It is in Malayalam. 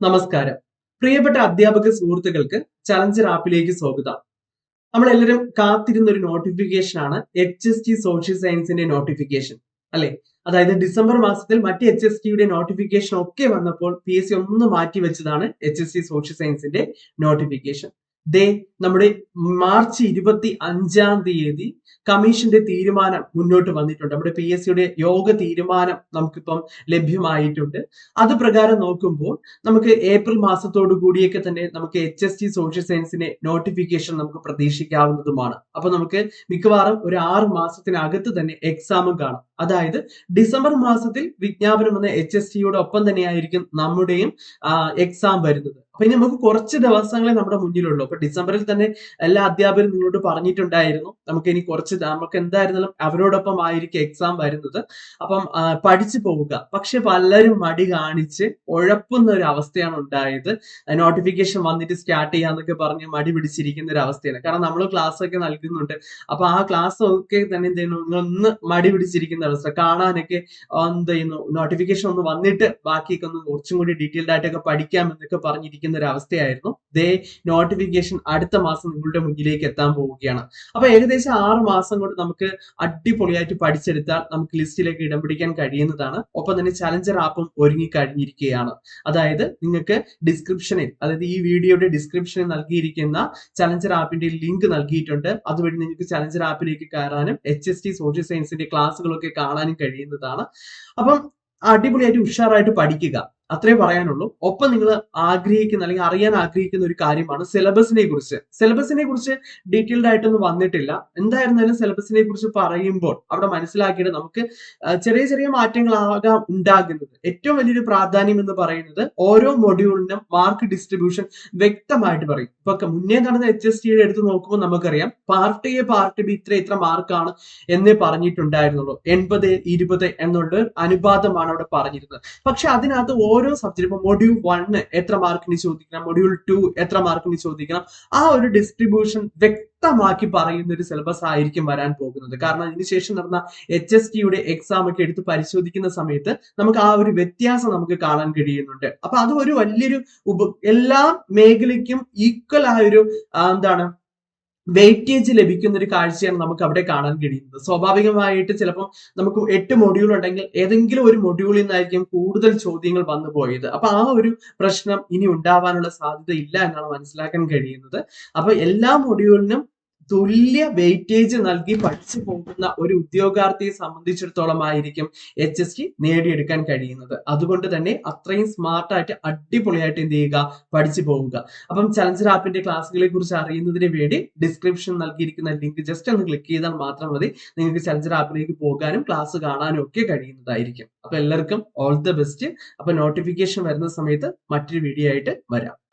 നമസ്കാരം. പ്രിയപ്പെട്ട അധ്യാപക സുഹൃത്തുക്കൾക്ക് ചലഞ്ചർ ആപ്പിലേക്ക് സ്വാഗതം. നമ്മൾ നമ്മളെല്ലാവരും കാത്തിരുന്ന ഒരു നോട്ടിഫിക്കേഷൻ ആണ് എച്ച് എസ് ടി സോഷ്യൽ സയൻസിന്റെ നോട്ടിഫിക്കേഷൻ അല്ലെ? അതായത് ഡിസംബർ മാസത്തിൽ മറ്റ് എച്ച് എസ് ടിയുടെ നോട്ടിഫിക്കേഷൻ ഒക്കെ വന്നപ്പോൾ പി എസ് സി ഒന്ന് മാറ്റി വെച്ചതാണ് എച്ച് എസ് ടി സോഷ്യൽ സയൻസിന്റെ നോട്ടിഫിക്കേഷൻ ദേ നമ്മുടെ മാർച്ച് ഇരുപത്തി അഞ്ചാം തീയതി കമ്മീഷന്റെ തീരുമാനം മുന്നോട്ട് വന്നിട്ടുണ്ട്. നമ്മുടെ പി എസ് സിയുടെ യോഗ തീരുമാനം നമുക്കിപ്പം ലഭ്യമായിട്ടുണ്ട്. അത് പ്രകാരം നോക്കുമ്പോൾ നമുക്ക് ഏപ്രിൽ മാസത്തോടു കൂടിയൊക്കെ തന്നെ നമുക്ക് എച്ച് എസ് ടി സോഷ്യൽ സയൻസിന്റെ നോട്ടിഫിക്കേഷൻ നമുക്ക് പ്രതീക്ഷിക്കാവുന്നതുമാണ്. അപ്പൊ നമുക്ക് മിക്കവാറും ഒരു ആറ് മാസത്തിനകത്ത് തന്നെ എക്സാമും കാണും. അതായത് ഡിസംബർ മാസത്തിൽ വിജ്ഞാപനം വന്ന എച്ച് എസ് ടിയുടെ ഒപ്പം തന്നെയായിരിക്കും നമ്മുടെയും എക്സാം വരുന്നത്. അപ്പൊ ഇനി നമുക്ക് കുറച്ച് ദിവസങ്ങളെ നമ്മുടെ മുന്നിലുള്ളൂ. അപ്പൊ ഡിസംബറിൽ തന്നെ എല്ലാ അധ്യാപകരും നിങ്ങളോട് പറഞ്ഞിട്ടുണ്ടായിരുന്നു. നമുക്ക് ഇനി കുറച്ച് നമുക്ക് എന്തായിരുന്നാലും അവരോടൊപ്പം ആയിരിക്കും എക്സാം വരുന്നത്. അപ്പം പഠിച്ചു പോവുക. പക്ഷെ പലരും മടി കാണിച്ച് ഉഴപ്പുന്ന ഒരു അവസ്ഥയാണ് ഉണ്ടായത്. നോട്ടിഫിക്കേഷൻ വന്നിട്ട് സ്റ്റാർട്ട് ചെയ്യാന്നൊക്കെ പറഞ്ഞ് മടി പിടിച്ചിരിക്കുന്ന ഒരു അവസ്ഥയാണ്. കാരണം നമ്മൾ ക്ലാസ് ഒക്കെ നൽകുന്നുണ്ട്. അപ്പൊ ആ ക്ലാസ് ഒക്കെ തന്നെ എന്ത് ചെയ്യുന്നു? ഒന്ന് മടി പിടിച്ചിരിക്കുന്ന അവസ്ഥ. കാണാനൊക്കെ എന്ത് ചെയ്യുന്നു? നോട്ടിഫിക്കേഷൻ ഒന്ന് വന്നിട്ട് ബാക്കിയൊക്കെ ഒന്ന് കുറച്ചും കൂടി ഡീറ്റെയിൽഡ് ആയിട്ടൊക്കെ പഠിക്കാം എന്നൊക്കെ പറഞ്ഞിരിക്കുന്ന ഒരു അവസ്ഥയായിരുന്നു. ദേ നോട്ടിഫിക്കേഷൻ അടുത്ത മാസം നിങ്ങളുടെ മുന്നിലേക്ക് എത്താൻ പോവുകയാണ്. അപ്പൊ ഏകദേശം ആറ് മാസം കൊണ്ട് നമുക്ക് അടിപൊളിയായിട്ട് പഠിച്ചെടുത്താൽ നമുക്ക് ലിസ്റ്റിലേക്ക് ഇടം പിടിക്കാൻ കഴിയുന്നതാണ്. ഒപ്പം തന്നെ ചലഞ്ചർ ആപ്പും ഒരുങ്ങി കഴിഞ്ഞിരിക്കുകയാണ്. അതായത് നിങ്ങൾക്ക് ഡിസ്ക്രിപ്ഷനിൽ അതായത് ഈ വീഡിയോയുടെ ഡിസ്ക്രിപ്ഷനിൽ നൽകിയിരിക്കുന്ന ചലഞ്ചർ ആപ്പിന്റെ ലിങ്ക് നൽകിയിട്ടുണ്ട്. അതുവഴി നിങ്ങൾക്ക് ചലഞ്ചർ ആപ്പിലേക്ക് കയറാനും എച്ച് എസ് ടി സോഷ്യൽ സയൻസിന്റെ ക്ലാസ്സുകളൊക്കെ കാണാനും കഴിയുന്നതാണ്. അപ്പം അടിപൊളിയായിട്ട് ഉഷാറായിട്ട് പഠിക്കുക. അത്രേ പറയാനുള്ളൂ. ഒപ്പം നിങ്ങൾ ആഗ്രഹിക്കുന്ന അല്ലെങ്കിൽ അറിയാൻ ആഗ്രഹിക്കുന്ന ഒരു കാര്യമാണ് സിലബസിനെ കുറിച്ച്. സിലബസിനെ കുറിച്ച് ഡീറ്റെയിൽഡ് ആയിട്ടൊന്നും വന്നിട്ടില്ല. എന്തായിരുന്നാലും സിലബസിനെ കുറിച്ച് പറയുമ്പോൾ അവിടെ മനസ്സിലാക്കിയിട്ട് നമുക്ക് ചെറിയ ചെറിയ മാറ്റങ്ങളാകാം ഉണ്ടാകുന്നത്. ഏറ്റവും വലിയൊരു പ്രാധാന്യം എന്ന് പറയുന്നത് ഓരോ മൊഡ്യൂളിനും മാർക്ക് ഡിസ്ട്രിബ്യൂഷൻ വ്യക്തമായിട്ട് പറയും. ഇപ്പൊ മുന്നേ നടന്ന എച്ച് എസ് ടിയുടെ എടുത്ത് നോക്കുമ്പോൾ നമുക്കറിയാം പാർട്ട് എ പാർട്ട് ബി ഇത്ര ഇത്ര മാർക്കാണ് എന്നേ പറഞ്ഞിട്ടുണ്ടായിരുന്നുള്ളൂ. എൺപത് ഇരുപത് എന്നുള്ള അനുപാതമാണ് അവിടെ പറഞ്ഞിരുന്നത്. പക്ഷെ അതിനകത്ത് ഓരോ സബ്ജക്റ്റ് ഇപ്പൊ മൊഡ്യൂൾ വണ്ണ് എത്ര മാർക്കിന് ചോദിക്കണം മൊഡ്യൂൾ ടു എത്ര മാർക്കിന് ചോദിക്കണം ആ ഒരു ഡിസ്ട്രിബ്യൂഷൻ വ്യക്തമാക്കി പറയുന്ന ഒരു സിലബസ് ആയിരിക്കും വരാൻ പോകുന്നത്. കാരണം അതിനുശേഷം നടന്ന എച്ച് എസ് ടിയുടെ എക്സാം ഒക്കെ എടുത്ത് പരിശോധിക്കുന്ന സമയത്ത് നമുക്ക് ആ ഒരു വ്യത്യാസം നമുക്ക് കാണാൻ കഴിയുന്നുണ്ട്. അപ്പൊ അത് ഒരു വലിയൊരു ഉപ എല്ലാ മേഖലയ്ക്കും ഈക്വൽ ആയ ഒരു എന്താണ് വെയിറ്റേജ് ലഭിക്കുന്ന ഒരു കാഴ്ചയാണ് നമുക്ക് അവിടെ കാണാൻ കഴിയുന്നത്. സ്വാഭാവികമായിട്ട് ചിലപ്പം നമുക്ക് എട്ട് മൊഡ്യൂൾ ഉണ്ടെങ്കിൽ ഏതെങ്കിലും ഒരു മൊഡ്യൂളിൽ നിന്നായിരിക്കും കൂടുതൽ ചോദ്യങ്ങൾ വന്നു പോയത്. അപ്പൊ ആ ഒരു പ്രശ്നം ഇനി ഉണ്ടാവാനുള്ള സാധ്യത ഇല്ല എന്നാണ് മനസ്സിലാക്കാൻ കഴിയുന്നത്. അപ്പൊ എല്ലാ മൊഡ്യൂളിനും തുല്യ വെയിറ്റേജ് നൽകി പഠിച്ചു പോകുന്ന ഒരു ഉദ്യോഗാർത്ഥിയെ സംബന്ധിച്ചിടത്തോളം ആയിരിക്കും എച്ച് എസ് ടി നേടിയെടുക്കാൻ കഴിയുന്നത്. അതുകൊണ്ട് തന്നെ അത്രയും സ്മാർട്ടായിട്ട് അടിപൊളിയായിട്ട് എന്ത് ചെയ്യുക? പഠിച്ചു പോവുക. അപ്പം ചലഞ്ചർ ആപ്പിന്റെ ക്ലാസ്സുകളെ കുറിച്ച് അറിയുന്നതിന് വേണ്ടി ഡിസ്ക്രിപ്ഷൻ നൽകിയിരിക്കുന്ന ലിങ്ക് ജസ്റ്റ് ഒന്ന് ക്ലിക്ക് ചെയ്താൽ മാത്രം മതി. നിങ്ങൾക്ക് ചലഞ്ചർ ആപ്പിലേക്ക് പോകാനും ക്ലാസ് കാണാനും ഒക്കെ കഴിയുന്നതായിരിക്കും. അപ്പൊ എല്ലാവർക്കും ഓൾ ദ ബെസ്റ്റ് അപ്പൊ നോട്ടിഫിക്കേഷൻ വരുന്ന സമയത്ത് മറ്റൊരു വീഡിയോ ആയിട്ട് വരാം.